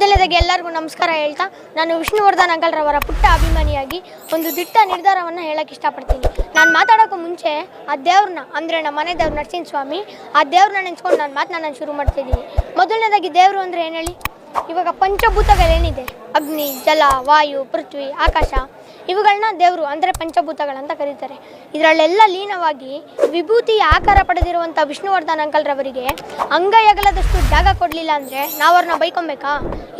ಮೊದಲನೇದಾಗಿ ಎಲ್ಲರಿಗೂ ನಮಸ್ಕಾರ ಹೇಳ್ತಾ, ನಾನು ವಿಷ್ಣುವರ್ಧನ್ ಅಂಕಲ್ರವರ ಪುಟ್ಟ ಅಭಿಮಾನಿಯಾಗಿ ಒಂದು ದಿಟ್ಟ ನಿರ್ಧಾರವನ್ನು ಹೇಳಕ್ಕೆ ಇಷ್ಟಪಡ್ತೀನಿ. ನಾನು ಮಾತಾಡೋಕ್ಕೂ ಮುಂಚೆ ಆ ದೇವ್ರನ್ನ, ಅಂದರೆ ನಮ್ಮ ಮನೆ ದೇವ್ರ ನರಸಿಂಹ ಸ್ವಾಮಿ ಆ ದೇವ್ರನ್ನ ನೆನೆಸ್ಕೊಂಡು ನಾನು ಮಾತನ್ನ ನಾನು ಶುರು ಮಾಡ್ತಿದ್ದೀನಿ. ಮೊದಲನೇದಾಗಿ ದೇವರು ಅಂದರೆ ಏನು ಹೇಳಿ? ಇವಾಗ ಪಂಚಭೂತಗಳೇನಿದೆ? ಅಗ್ನಿ, ಜಲ, ವಾಯು, ಪೃಥ್ವಿ, ಆಕಾಶ ಇವುಗಳನ್ನ ದೇವರು ಅಂದರೆ ಪಂಚಭೂತಗಳಂತ ಕರೀತಾರೆ. ಇದರಲ್ಲೆಲ್ಲ ಲೀನವಾಗಿ ವಿಭೂತಿಯ ಆಕಾರ ಪಡೆದಿರುವಂಥ ವಿಷ್ಣುವರ್ಧನ್ ಅಂಕಲ್ರವರಿಗೆ ಅಂಗಯಗಲದಷ್ಟು ಜಾಗ ಕೊಡಲಿಲ್ಲ ಅಂದರೆ ನಾವು ಅವ್ರನ್ನ ಬೈಕೊಬೇಕಾ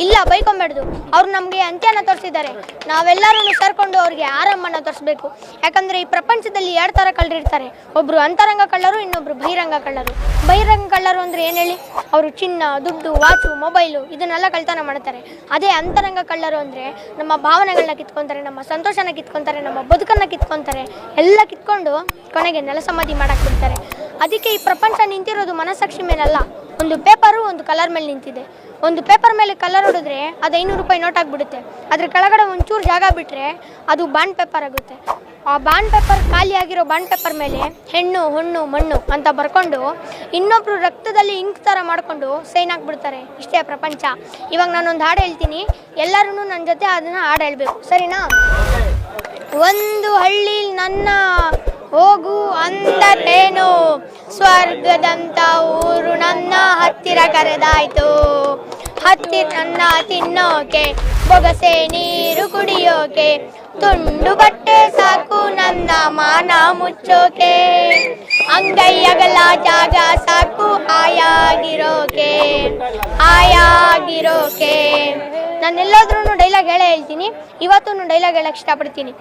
ಇಲ್ಲ ಬೈಕೊಂಬೇಡ್ದು ಅವ್ರು ನಮಗೆ ಅಂತ್ಯನ ತೋರಿಸಿದ್ದಾರೆ. ನಾವೆಲ್ಲರೂ ಸೇರ್ಕೊಂಡು ಅವ್ರಿಗೆ ಆರಂಭನ ತೋರಿಸ್ಬೇಕು. ಯಾಕಂದರೆ ಈ ಪ್ರಪಂಚದಲ್ಲಿ ಎರಡು ಥರ ಕಳ್ಳರಿರ್ತಾರೆ ಒಬ್ಬರು ಅಂತರಂಗ ಕಳ್ಳರು, ಇನ್ನೊಬ್ರು ಬಹಿರಂಗ ಕಳ್ಳರು. ಬಹಿರಂಗ ಕಳ್ಳರು ಅಂದರೆ ಏನು ಹೇಳಿ? ಅವರು ಚಿನ್ನ, ದುಡ್ಡು, ವಾಚು, ಮೊಬೈಲು ಇದನ್ನೆಲ್ಲ ಕಳ್ತನ ಮಾಡ್ತಾರೆ. ಅದೇ ಅಂತರಂಗ ಕಳ್ಳರು ಅಂದರೆ ನಮ್ಮ ಭಾವನೆಗಳನ್ನ ಕಿತ್ಕೊಂತಾರೆ, ನಮ್ಮ ಸಂತೋಷನ ಕಿತ್ಕೊಂತಾರೆ, ನಮ್ಮ ಬದುಕನ್ನು ಕಿತ್ಕೊಂತಾರೆ, ಎಲ್ಲ ಕಿತ್ಕೊಂಡು ಕೊನೆಗೆ ನೆಲಸಮಾಧಿ ಮಾಡಕ್ಕೆ ಬಿಡ್ತಾರೆ ಅದಕ್ಕೆ ಈ ಪ್ರಪಂಚ ನಿಂತಿರೋದು ಮನಸ್ಸಾಕ್ಷಿ ಮೇಲಲ್ಲ. ಒಂದು ಪೇಪರು ಒಂದು ಕಲರ್ ಮೇಲೆ ನಿಂತಿದೆ. ಒಂದು ಪೇಪರ್ ಮೇಲೆ ಕಲರ್ ಹೊಡೆದ್ರೆ ಅದು ಐನೂರು ರೂಪಾಯಿ ನೋಟ್ ಆಗಿಬಿಡುತ್ತೆ. ಅದ್ರ ಕೆಳಗಡೆ ಒಂಚೂರು ಜಾಗ ಬಿಟ್ಟರೆ ಅದು ಬಾಂಡ್ ಪೇಪರ್ ಆಗುತ್ತೆ. ಆ ಬಾಂಡ್ ಪೇಪರ್ ಖಾಲಿ ಆಗಿರೋ ಬಾಂಡ್ ಪೇಪರ್ ಮೇಲೆ ಹೆಣ್ಣು, ಹುಣ್ಣು, ಮಣ್ಣು ಅಂತ ಬರ್ಕೊಂಡು ಇನ್ನೊಬ್ಬರು ರಕ್ತದಲ್ಲಿ ಇಂಕ್ ಥರ ಮಾಡಿಕೊಂಡು ಸೈನ್ ಹಾಕ್ಬಿಡ್ತಾರೆ. ಇಷ್ಟೇ ಪ್ರಪಂಚ. ಇವಾಗ ನಾನೊಂದು ಹಾಡು ಹೇಳ್ತೀನಿ. ಎಲ್ಲರೂ ನನ್ನ ಜೊತೆ ಅದನ್ನು ಹಾಡು ಹೇಳಬೇಕು. ಸರಿನಾ? ಒಂದು ಹಳ್ಳಿ ನನ್ನ ಹೋಗು ಅಂದರೇನು ಸ್ವರ್ಗದಂತ ಊರು ನನ್ನ ಹತ್ತಿರ ಕರೆದಾಯ್ತು. ಹತ್ತಿರ ನನ್ನ ತಿನ್ನೋಕೆ, ಬೊಗಸೆ ನೀರು ಕುಡಿಯೋಕೆ, ತುಂಡು ಬಟ್ಟೆ ಸಾಕು ನನ್ನ ಮಾನ ಮುಚ್ಚೋಕೆ. ಅಂಗೈಯಗಲ ಜಾಗ ಸಾಕು ಆಯಾಗಿರೋಕೆ ಆಯಾಗಿರೋಕೆ ನಾನೆಲ್ಲಾದ್ರೂ ಡೈಲಾಗ್ ಹೇಳೇ ಹೇಳ್ತೀನಿ. ಇವತ್ತು ಡೈಲಾಗ್ ಹೇಳಕ್ ಇಷ್ಟಪಡ್ತೀನಿ.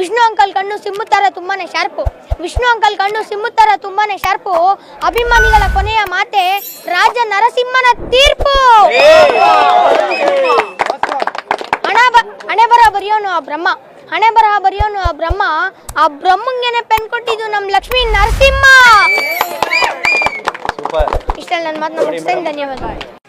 ವಿಷ್ಣು ಅಂಕಲ್ ಕಣ್ಣು ಸಿಮ್ಮು ಥರ ತುಂಬಾನೇ ಶಾರ್ಪು ವಿಷ್ಣು ಅಂಕಲ್ ಕಣ್ಣು ಸಿಮ್ಮು ಥರ ತುಂಬಾನೇ ಶಾರ್ಪು ಅಭಿಮಾನಿಗಳ ಕೊನೆಯ ಮಾತೆ ರಾಜ ನರಸಿಂಹನ ತೀರ್ಪು. ಹಣ ಹಣೆ ಬರ ಬರೆಯೋನು ಆ ಬ್ರಹ್ಮ. ಹಣೆ ಬರಹ ಬರೆಯೋನು ಆ ಬ್ರಹ್ಮ. ಆ ಬ್ರಹ್ಮಂಗೆನೆ ಪೆನ್ ಕೊಟ್ಟಿದ್ದು ನಮ್ಮ ಲಕ್ಷ್ಮೀ ನರಸಿಂಹ. ಇಷ್ಟೆಲ್ಲ ನನ್ನ ಮಾತು ಮುಗಿಸ್ತೇನೆ. ಧನ್ಯವಾದ